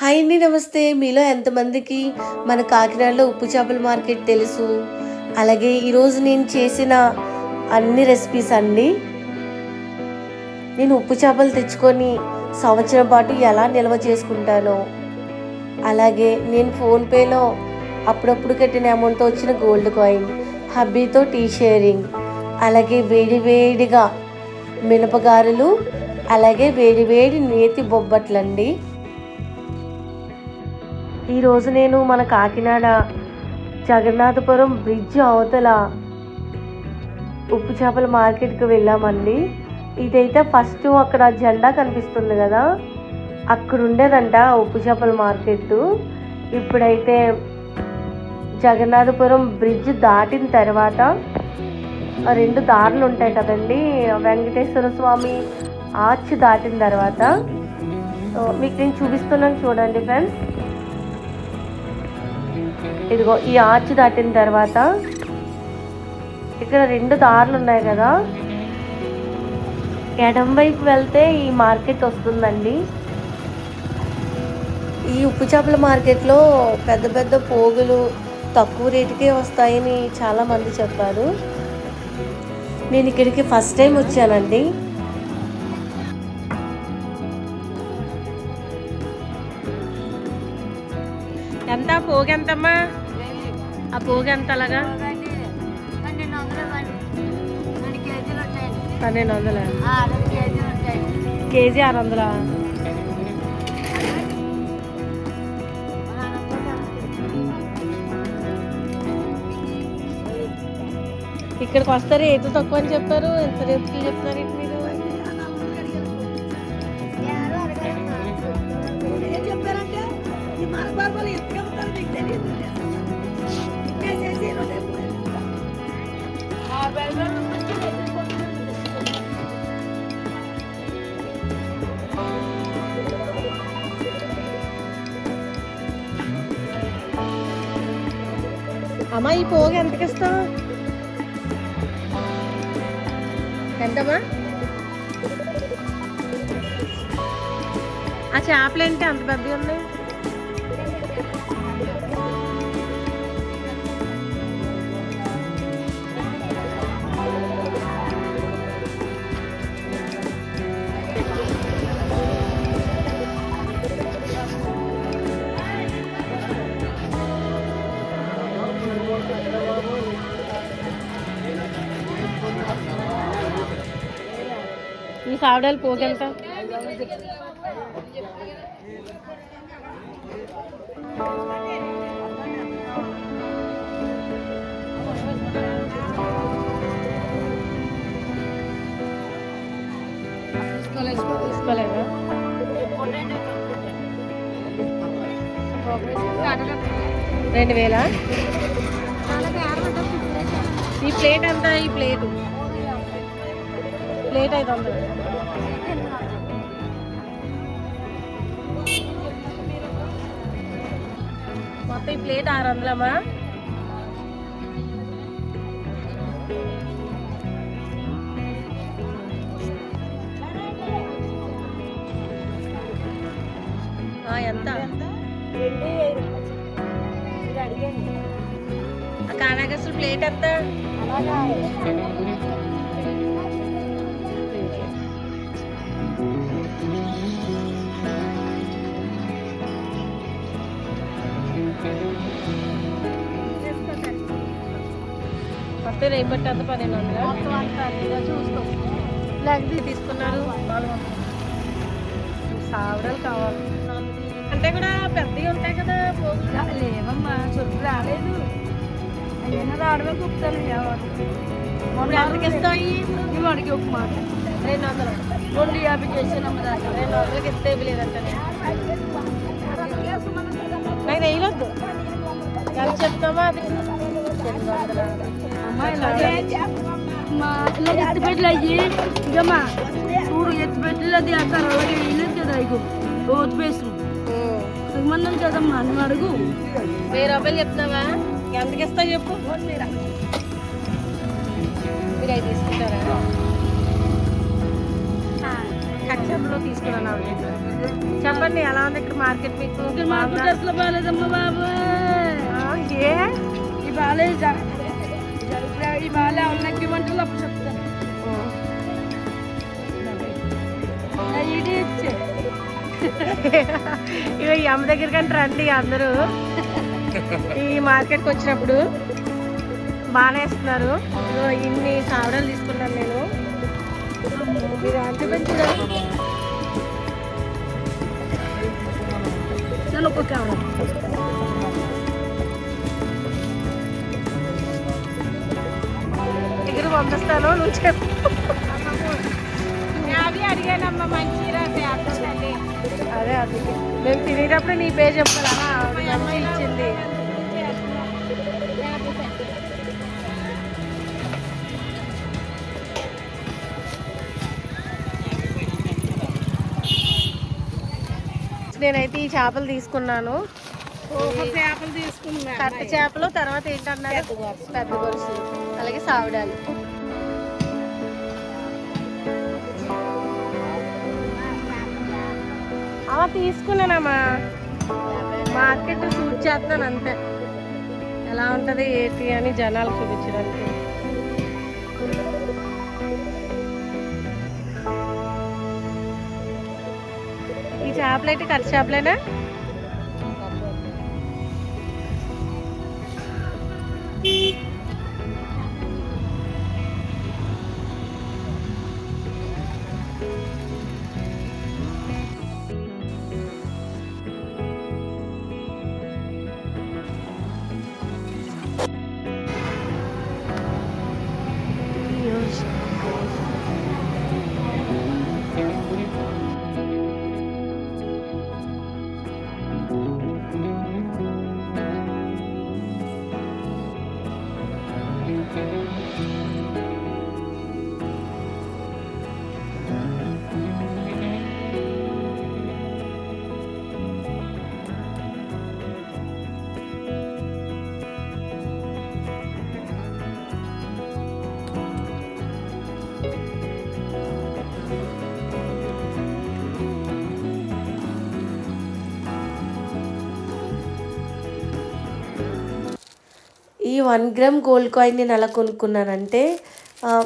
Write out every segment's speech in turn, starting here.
Hi అండి నమస్తే. మీలో ఎంతమందికి మన కాకినాడలో ఉప్పు చేపల మార్కెట్ తెలుసు? అలాగే ఈరోజు నేను చేసిన అన్ని రెసిపీస్ అండి. నేను ఉప్పు చేపలు తెచ్చుకొని సంవత్సరం పాటు ఎలా నిల్వ చేసుకుంటానో అలాగే నేను ఫోన్పేలో అప్పుడప్పుడు కట్టిన అమౌంట్తో వచ్చిన గోల్డ్ కాయిన్ హబ్బీతో టీ షేరింగ్ అలాగే వేడి వేడిగా మినపగారులు అలాగే వేడి వేడి నేతి బొబ్బట్లండి. ఈరోజు నేను మన కాకినాడ జగన్నాథపురం బ్రిడ్జ్ అవతల ఉప్పు చేపల మార్కెట్కి వెళ్ళామండి. ఇదైతే ఫస్ట్ అక్కడ జెండా కనిపిస్తుంది కదా అక్కడ ఉండేదంట ఉప్పు చేపల మార్కెట్ ఇప్పుడైతే జగన్నాథపురం బ్రిడ్జ్ దాటిన తర్వాత రెండు దారులు ఉంటాయి కదండి వెంకటేశ్వర స్వామి ఆర్చ్ దాటిన తర్వాత. మీకు నేను చూపిస్తున్నాను చూడండి ఫ్రెండ్స్. ఇదిగో ఈ ఆర్చ్ దాటిన తర్వాత ఇక్కడ రెండు దారులు ఉన్నాయి కదా. ఎడం వైపు వెళ్తే ఈ మార్కెట్ వస్తుందండి. ఈ ఉప్పు చేపల మార్కెట్లో పెద్ద పెద్ద పోగులు తక్కువ రేటుకే వస్తాయని చాలా మంది చెప్పారు. నేను ఇక్కడికి ఫస్ట్ టైం వచ్చానండి. ఎంత? పోగు ఎంతమ్మా? ఆ పోగు ఎంత అలాగా పన్నెండు వందలు కేజీ ఆరు వందల? ఇక్కడికి వస్తే రేటు తక్కువ అని చెప్పారు. ఎంత రేటుకి చెప్తారు ఇటు మీరు? చెప్పారంటే అమ్మా ఈ పోగు ఎంతకి ఇస్తావు? ఎంతమ్మా? ఆ చేపలు ఏంటి? అంత పెద్దవి ఉన్నాయి? ఈ కావడాలు తీసుకోలేదా? రెండు వేల? ఈ ప్లేట్ అంతా ఈ ప్లేట్. ప్లేట్ ఐదు ముప్పై ఈ ప్లేట్ ఆరు వందలమ్మా ఎంత? ఆ ప్లేట్ ఎంత? మొత్తం రేపు బట్టి అంత చూసుకో లేకపోతే తీసుకున్నారు. సావడాలు కావాలి. అంటే కూడా పెద్దవి ఉంటాయి కదా లేవమ్మా చుట్టూ రాలేదు. అయినా రావడమే కుప్తాను మేము అడిగి ఒక మాట. రెండు వందలు. రెండు యాభై చేసానమ్మ దాకా. రెండు వందలకి ఇస్తే లేదంటే నాకు వేయలొద్దు ఎంత చెప్తామా అది. రెండు వందల. మా ఇలా ఎత్తిపెట్టలు అయ్యి చూడు ఎత్తిపెట్టలు అది అక్కడ అలాగే వేయలేదు కదా ఇగో రోజు పేసు మంది కదమ్మా నువ్వు అడుగు వెయ్యి రూపాయలు చెప్తున్నావా ఎంతకి ఇస్తావు చెప్పు మీరు అవి తీసుకుంటారా కట్ చేపలు తీసుకున్నాను. చెప్పండి ఎలా ఉంది ఇక్కడ మార్కెట్ మీకు బాగుందా? అసలు బాగాలేదమ్మా బాబు ఏ ఈ అప్పుడు చెప్తాను ఇచ్చే. ఇవి అమ్మ దగ్గర కంటే రండి అందరూ. ఈ మార్కెట్కి వచ్చినప్పుడు బాగానే ఇస్తున్నారు ఇన్ని సావడాలు తీసుకున్నాను నేను. మీరు అంత ఒక్కొక్క పంపిస్తాను నువ్వు చెప్పు అదే అది మేము తినేటప్పుడు నీ పేరు చెప్పాలా? ఇచ్చింది. నేనైతే ఈ చేపలు తీసుకున్నాను. చేపలు తీసుకున్నా కట్ట చేపలు తర్వాత ఏంటన్నారు? పెద్ద గొలుసు. అలాగే సావిడాలు. తీసుకున్నానమ్మా. మార్కెట్ షూట్ చేస్తున్నాను అంతే. ఎలా ఉంటుంది ఏంటి అని జనాలు చూపించడానికి. ఈ చేపలు అయితే కట్ట చేపలేనా? ఈ వన్ గ్రామ్ గోల్డ్ కాయిన్ నేను ఎలా కొనుక్కున్నానంటే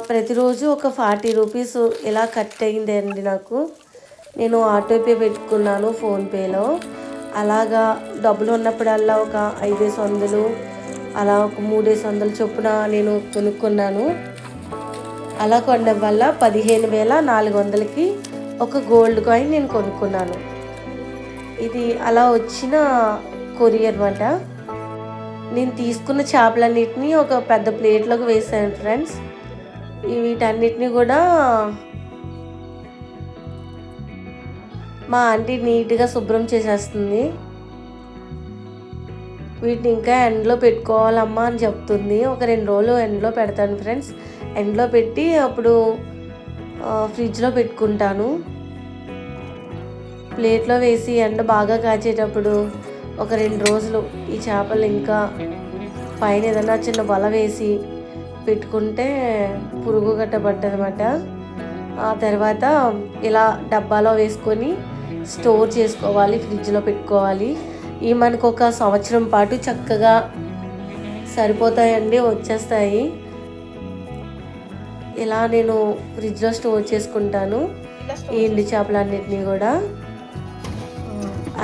ప్రతిరోజు ఒక ఫార్టీ రూపీస్ ఇలా కట్ అయింది అండి నాకు. నేను ఆటో పే పెట్టుకున్నాను ఫోన్పేలో అలాగా డబ్బులు ఉన్నప్పుడల్లా ఒక ఐదేసి వందలు అలా ఒక మూడేసి వందలు చొప్పున నేను కొనుక్కున్నాను. అలా కొనడం వల్ల పదిహేను వేల నాలుగు వందలకి ఒక గోల్డ్ కాయిన్ నేను కొనుక్కున్నాను. ఇది అలా వచ్చిన కొరియర్ అనమాట నేను తీసుకున్న చేపలన్నిటిని ఒక పెద్ద ప్లేట్లోకి వేసాను ఫ్రెండ్స్. వీటన్నిటిని కూడా మా ఆంటీ నీట్గా శుభ్రం చేసేస్తుంది. వీటిని ఇంకా ఎండలో పెట్టుకోవాలమ్మా అని చెప్తుంది. ఒక రెండు రోజులు ఎండలో పెడతాను ఫ్రెండ్స్. ఎండలో పెట్టి అప్పుడు ఫ్రిడ్జ్లో పెట్టుకుంటాను. ప్లేట్లో వేసి ఎండ బాగా కాచేటప్పుడు ఒక రెండు రోజులు ఈ చేపలు ఇంకా పైన ఏదైనా చిన్న వల వేసి పెట్టుకుంటే పురుగు గట్టబట్టదన్నమాట ఆ తర్వాత ఇలా డబ్బాలో వేసుకొని స్టోర్ చేసుకోవాలి ఫ్రిడ్జ్లో పెట్టుకోవాలి. ఈ మనకు ఒక సంవత్సరం పాటు చక్కగా సరిపోతాయండి వచ్చేస్తాయి. ఇలా నేను ఫ్రిడ్జ్లో స్టోర్ చేసుకుంటాను ఈ ఎండు చేపలన్నిటినీ కూడా.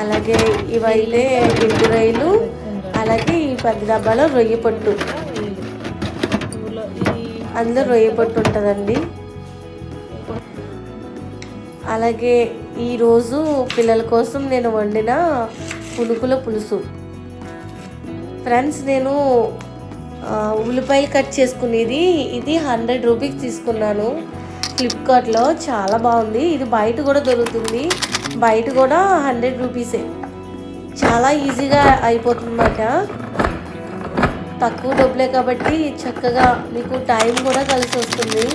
అలాగే ఇవైతే ఎండు రొయ్యలు అలాగే ఈ పెద్ద డబ్బాలో రొయ్య పొట్టు. అందులో రొయ్య పొట్టు ఉంటుందండి. అలాగే ఈరోజు పిల్లల కోసం నేను వండిన పులుకుల పులుసు. ఫ్రెండ్స్ నేను ఉల్లిపాయలు కట్ చేసుకునేది ఇది హండ్రెడ్ రూపీస్ తీసుకున్నాను. ఫ్లిప్కార్ట్లో చాలా బాగుంది. ఇది బయట కూడా దొరుకుతుంది. బయట కూడా హండ్రెడ్ రూపీసే చాలా ఈజీగా అయిపోతుందన్నమాట తక్కువ డబ్బులే కాబట్టి చక్కగా మీకు టైం కూడా కలిసి వస్తుంది.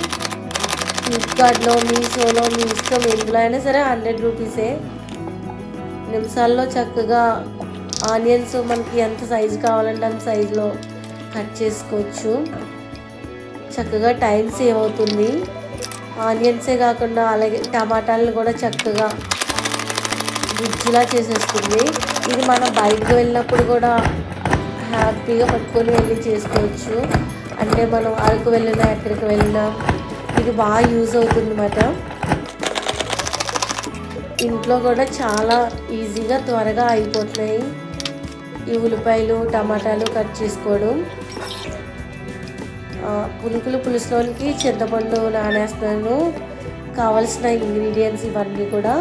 ఫ్లిప్కార్ట్లో మీషోలో మీ ఇష్టం ఎందులో అయినా సరే హండ్రెడ్ రూపీసే నిమిషాల్లో చక్కగా ఆనియన్స్ మనకి ఎంత సైజు కావాలంటే అంత సైజులో కట్ చేసుకోవచ్చు. చక్కగా టైం సేవ్ అవుతుంది. ఆనియన్సే కాకుండా అలాగే టమాటాలను కూడా చక్కగా గుజ్జులా చేసేస్తుంది ఇది మనం బయటకు వెళ్ళినప్పుడు కూడా హ్యాపీగా పట్టుకొని వెళ్ళి చేసుకోవచ్చు. అంటే మనం అరకు వెళ్ళినా ఎక్కడికి వెళ్ళినా ఇది బాగా యూజ్ అవుతుంది అన్నమాట ఇంట్లో కూడా చాలా ఈజీగా త్వరగా అయిపోతున్నాయి. ఈ ఉల్లిపాయలు టమాటాలు కట్ చేసుకోవడం. పులుకులు పులుసులోనికి చింతపండు నానేస్తున్నాను. కావలసిన ఇంగ్రీడియంట్స్ ఇవన్నీ కూడా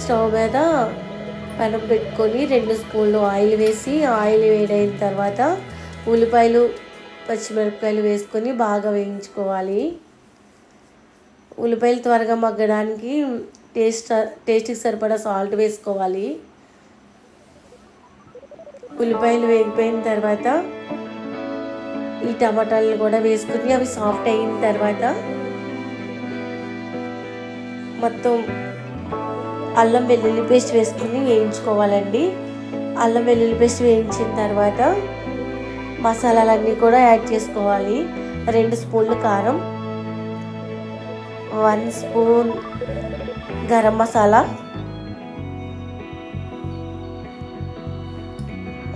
స్టవ్ మీద పెనం పెట్టుకొని రెండు స్పూన్లు ఆయిల్ వేసి ఆయిల్ వేడైన తర్వాత ఉల్లిపాయలు పచ్చిమిరపకాయలు వేసుకొని బాగా వేయించుకోవాలి. ఉల్లిపాయలు త్వరగా మగ్గడానికి టేస్ట్ టేస్ట్కి సరిపడా సాల్ట్ వేసుకోవాలి. ఉల్లిపాయలు వేగిపోయిన తర్వాత ఈ టమాటాలను కూడా వేసుకుని అవి సాఫ్ట్ అయిన తర్వాత మొత్తం అల్లం వెల్లుల్లి పేస్ట్ వేసుకుని వేయించుకోవాలండి. అల్లం వెల్లుల్లి పేస్ట్ వేయించిన తర్వాత మసాలాలన్నీ కూడా యాడ్ చేసుకోవాలి. రెండు స్పూన్లు కారం వన్ స్పూన్ గరం మసాలా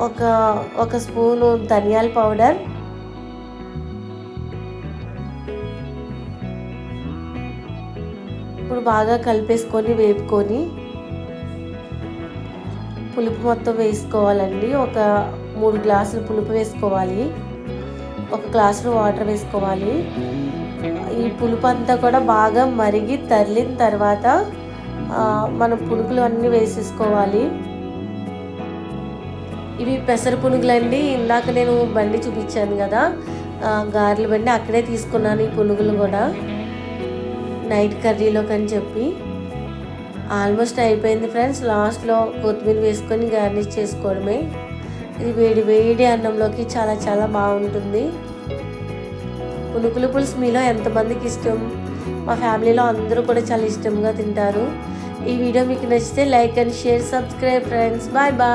ఒక ఒక స్పూను ధనియాల పౌడర్ బాగా కలిపేసుకొని వేపుకొని పులుపు మొత్తం వేసుకోవాలండి. ఒక మూడు గ్లాసులు పులుపు వేసుకోవాలి. ఒక గ్లాసులు వాటర్ వేసుకోవాలి. ఈ పులుపు అంతా కూడా బాగా మరిగి తరిలిన తర్వాత మనం పునుకులు అన్నీ వేసేసుకోవాలి. ఇవి పెసర పునుగులండి. ఇందాక నేను బండి చూపించాను కదా గారెలు బండి అక్కడే తీసుకున్నాను ఈ పునుగులు కూడా. నైట్ కర్రీలోకి అని చెప్పి ఆల్మోస్ట్ అయిపోయింది ఫ్రెండ్స్. లాస్ట్లో కొత్తిమీర వేసుకొని గార్నిష్ చేసుకోవడమే. ఇది వేడి వేడి అన్నంలోకి చాలా చాలా బాగుంటుంది. పునుకులు పులుసు మీలో ఎంతమందికి ఇష్టం? మా ఫ్యామిలీలో అందరూ కూడా చాలా ఇష్టంగా తింటారు. ఈ వీడియో మీకు నచ్చితే like and share subscribe friends. Bye bye.